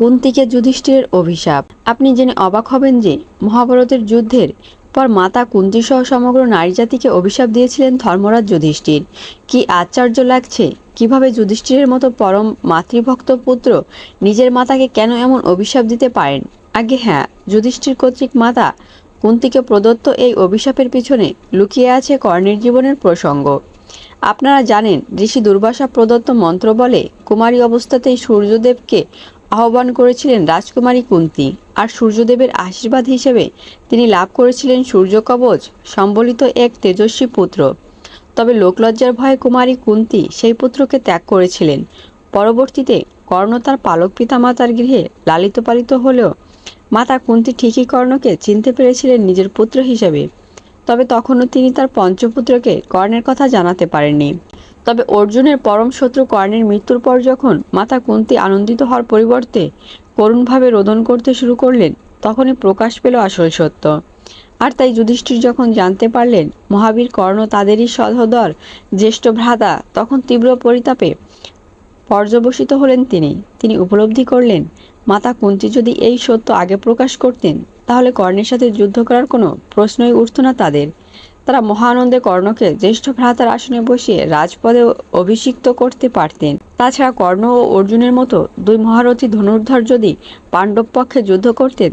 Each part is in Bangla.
কুন্তিকে যুধিষ্ঠিরের অভিশাপ। আপনি জেনে অবাক হবেন যে মহাভারতের যুদ্ধের পর মাতা কুন্তি সহ সমগ্র নারী জাতিকে অভিশাপ দিয়েছিলেন ধর্মরাজ যুধিষ্ঠির। কি আশ্চর্য লাগছে কীভাবে যুধিষ্ঠিরের মতো পরম মাতৃভক্ত পুত্র নিজের মাতাকে কেন এমন অভিশাপ দিতে পারেন? আগে হ্যাঁ যুধিষ্ঠির কর্তৃক মাতা কুন্তিকে প্রদত্ত এই অভিশাপের পিছনে লুকিয়ে আছে কর্ণের জীবনের প্রসঙ্গ। আপনারা জানেন ঋষি দুর্বাসা প্রদত্ত মন্ত্র বলে কুমারী অবস্থাতেই সূর্যদেবকে আহ্বান করেছিলেন রাজকুমারী কুন্তি আর সূর্যদেবের আশীর্বাদ হিসেবে তিনি লাভ করেছিলেন সূর্য কবচ সম্বলিত এক তেজস্বী পুত্র। তবে লোকলজ্জার ভয়ে কুমারী কুন্তি সেই পুত্রকে ত্যাগ করেছিলেন। পরবর্তীতে কর্ণ তার পালক পিতামাতার গৃহে লালিত পালিত হলেও মাতা কুন্তি ঠিকই কর্ণকে চিনতে পেরেছিলেন নিজের পুত্র হিসেবে। তবে তখনও তিনি তার পঞ্চপুত্রকে কর্ণের কথা জানাতে পারেননি। তবে অর্জুনের পরম শত্রু কর্ণের মৃত্যুর পর যখন মাতা কুন্তি আনন্দিত হওয়ার পরিবর্তে করুণভাবে রোদন করতে শুরু করলেন, তখনই প্রকাশ পেল আসল সত্য। আর তাই যুধিষ্ঠির যখন জানতে পারলেন, মহাবীর কর্ণ তাদেরই সহোদর, জ্যেষ্ঠ ভ্রাতা, তখন তীব্র পরিতাপে পর্যবসিত হলেন তিনি। তিনি উপলব্ধি করলেন, মাতা কুন্তি যদি এই সত্য আগে প্রকাশ করতেন, তাহলে কর্ণের সাথে যুদ্ধ করার কোনো প্রশ্নই উঠত না তাদের। তারা মহানন্দে কর্ণকে জ্যেষ্ঠ ভ্রাতার আসনে বসিয়ে রাজপদে অভিষিক্ত করতে পারতেন। তাছাড়া কর্ণ ও অর্জুনের মতো দুই মহারথী ধনুর্ধর যদি পাণ্ডব পক্ষে যুদ্ধ করতেন,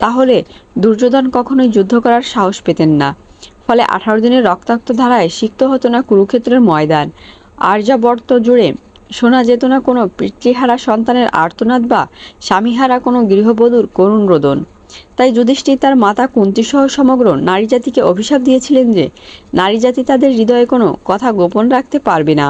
তাহলে দুর্যোধন কখনোই যুদ্ধ করার সাহস পেতেন না। ফলে আঠারো দিনের রক্তাক্ত ধারায় সিক্ত হতো না কুরুক্ষেত্রের ময়দান। আর্যাবর্ত জুড়ে শোনা যেত না কোনো পিতৃহারা সন্তানের আর্তনাদ বা স্বামীহারা কোনো গৃহবধূর করুণ রোদন তাই যুধিষ্ঠির তার মাতা কুন্তিসহ সমগ্র নারী জাতিকে অভিশাপ দিয়েছিলেন যে, নারী জাতি তাদের হৃদয়ে কোনো কথা গোপন রাখতে পারবে না।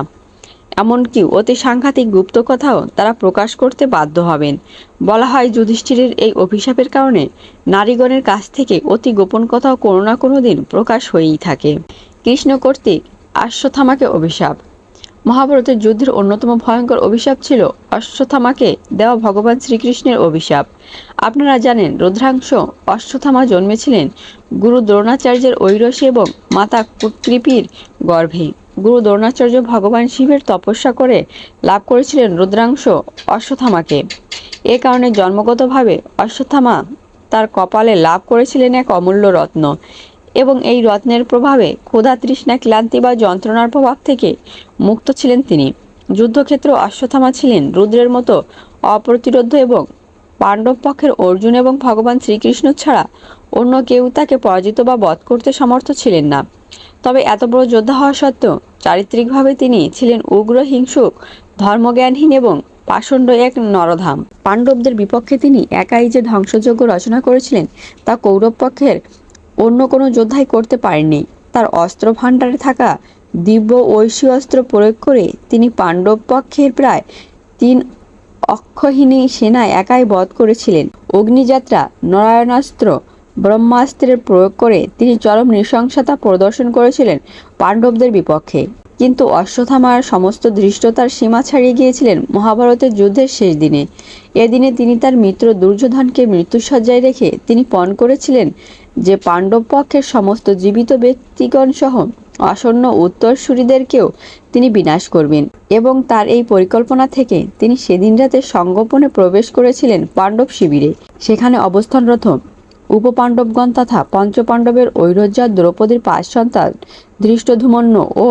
এমনকি অতি সাংঘাতিক গুপ্ত কথাও তারা প্রকাশ করতে বাধ্য হবেন। বলা হয় যুধিষ্ঠিরের এই অভিশাপের কারণে নারীগণের কাছ থেকে অতি গোপন কথাও কোনো না কোনো দিন প্রকাশ হয়েই থাকে। কৃষ্ণ কর্তৃক আশ্বথামাকে অভিশাপ। মহাভারতের যুদ্ধের অন্যতম ভয়ঙ্কর অভিশাপ ছিল অশ্বথামাকে দেওয়া ভগবান শ্রীকৃষ্ণের অভিশাপ। আপনারা জানেন, রুদ্রাংশ অশ্বত্থামা জন্মেছিলেন গুরু দ্রোণাচার্যের ঐরসী এবং মাতা কৃপির গর্ভে। গুরু দ্রোণাচার্য ভগবান শিবের তপস্যা করে লাভ করেছিলেন রুদ্রাংশ অশ্বথামাকে এ কারণে জন্মগতভাবে অশ্বত্থামা তার কপালে লাভ করেছিলেন এক অমূল্য রত্ন। এবং এই রত্নের প্রভাবে ক্ষুধা তৃষ্ণা, ক্লান্তি বা যন্ত্রণার প্রভাব থেকে মুক্ত ছিলেন তিনি। যুদ্ধক্ষেত্র অশ্বত্থামা ছিলেন রুদ্রের মতো অপ্রতিরোধ এবং পাণ্ডব পক্ষের অর্জুন এবং ভগবান শ্রীকৃষ্ণ ছাড়া অন্য কেউ তাকে পরাজিত বা বধ করতে সমর্থ ছিলেন না। তবে এত বড় যোদ্ধা হওয়া সত্ত্বেও চারিত্রিকভাবে তিনি ছিলেন উগ্র, হিংসুক, ধর্মজ্ঞানহীন এবং পাষণ্ড এক নরধাম। পাণ্ডবদের বিপক্ষে তিনি একাই যে ধ্বংসযজ্ঞ রচনা করেছিলেন তা কৌরব পক্ষের অন্য কোনো যোদ্ধাই করতে পারেনি তার অস্ত্র ভাণ্ডারে থাকা দিব্য ঐশী অস্ত্র প্রয়োগ করে তিনি পাণ্ডব পক্ষের প্রায় তিন অক্ষহীনী সেনায় একাই বধ করেছিলেন। অগ্নিযাত্রা, নারায়ণাস্ত্র, ব্রহ্মাস্ত্রের প্রয়োগ করে তিনি চরম নৃশংসতা প্রদর্শন করেছিলেন পাণ্ডবদের বিপক্ষে। কিন্তু অশ্বত্থামার সমস্ত ধৃষ্টতার সীমা ছাড়িয়ে গিয়েছিলেন মহাভারতের যুদ্ধের শেষ দিনে। এদিনে তিনি তার মিত্র দুর্যোধনকে মৃত্যুসজ্জায় রেখে তিনি পণ করেছিলেন যে পাণ্ডব পক্ষের সমস্ত জীবিত ব্যক্তিগণ সহ আসন্ন উত্তরসূরিদেরকেও তিনি বিনাশ করবেন এবং তার এই পরিকল্পনা থেকে তিনি সেদিন রাতে সংগোপনে প্রবেশ করেছিলেন পাণ্ডব শিবিরে। সেখানে অবস্থানরত উপপাণ্ডবগণ তথা পঞ্চপাণ্ডবের ঐরজ্জা দ্রৌপদীর পাঁচ সন্তান দৃষ্টধুমন্য ও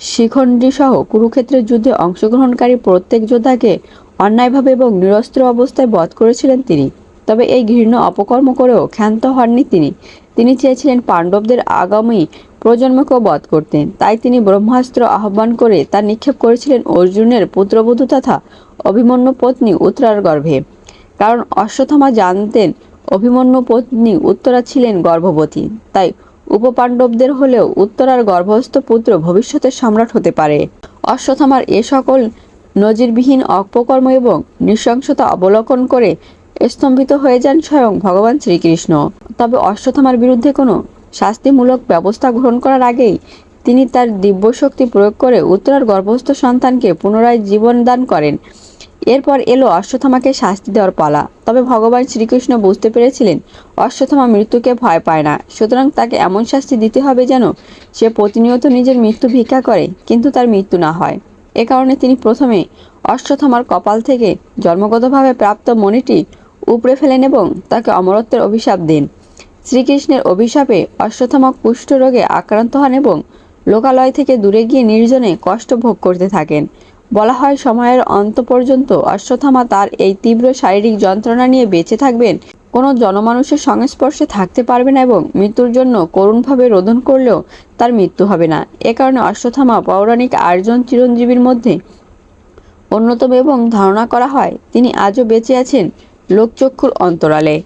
শিখণ্ডী সহ কুরুক্ষেত্রের যুদ্ধে অংশগ্রহণকারী প্রত্যেক যোদ্ধাকে অন্যায়ভাবে এবং নিরস্ত্র অবস্থায় বধ করেছিলেন তিনি। তবে এই ঘৃণ্য অপকর্ম করেও ক্ষান্ত হননি তিনি। তিনি চেয়েছিলেন পাণ্ডবদের আগামী প্রজন্মকেও বধ করতেন তাই তিনি ব্রহ্মাস্ত্র আহ্বান করে তা নিক্ষেপ করেছিলেন অর্জুনের পুত্রবধূ তথা অভিমন্যু পত্নী উত্তরার গর্ভে। কারণ অশ্বত্থামা জানতেন অভিমন্যু পত্নী উত্তরা ছিলেন গর্ভবতী। তাই উপপাণ্ডবদের হলেও উত্তরার গর্ভস্থ পুত্র ভবিষ্যতের সম্রাট হতে পারে। অশ্বত্থামার এ সকল নজিরবিহীন অপকর্ম এবং নৃশংসতা অবলোকন করে স্তম্ভিত হয়ে যান স্বয়ং ভগবান শ্রীকৃষ্ণ। তবে অশ্বত্থামার বিরুদ্ধে কোনো শাস্তিমূলক ব্যবস্থা গ্রহণ করার আগেই তিনি তার দিব্য শক্তি প্রয়োগ করে উত্তরার গর্ভস্থ সন্তানকে পুনরায় জীবন দান করেন। এরপর এলো অশ্বত্থামাকে শাস্তি দেওয়ার পালা। তবে ভগবান শ্রীকৃষ্ণ বুঝতে পেরেছিলেন, অশ্বত্থামা মৃত্যুকে ভয় পায় না। সুতরাং তাকে এমন শাস্তি দিতে হবে যেন সে প্রতিনিয়ত নিজের মৃত্যু ভিক্ষা করে, কিন্তু তার মৃত্যু না হয়। এ কারণে তিনি প্রথমে অশ্বত্থামার কপাল থেকে জন্মগতভাবে প্রাপ্ত মণিটি উপড়ে ফেলেন এবং তাকে অমরত্বের অভিশাপ দেন। শ্রীকৃষ্ণের অভিশাপে অশ্বত্থামা কুষ্ঠরোগে আক্রান্ত হন এবং লোকালয় থেকে দূরে গিয়ে নির্জনে কষ্ট ভোগ করতে থাকেন। বলা হয়, সময়ের অন্ত পর্যন্ত অশ্বথামা তার এই তীব্র শারীরিক যন্ত্রণা নিয়ে বেঁচে থাকবেন। কোনো জনমানুষের সংস্পর্শে থাকতে পারবে না এবং মৃত্যুর জন্য করুণভাবে রোদন করলেও তার মৃত্যু হবে না। এ কারণে অশ্বথামা পৌরাণিক আর্জন চিরঞ্জীবীর মধ্যে অন্যতম এবং ধারণা করা হয়, তিনি আজও বেঁচে আছেন লোকচক্ষুর অন্তরালে।